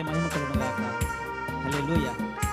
దేవుని మహిమ కలుగునుగాక. హల్లెలూయా.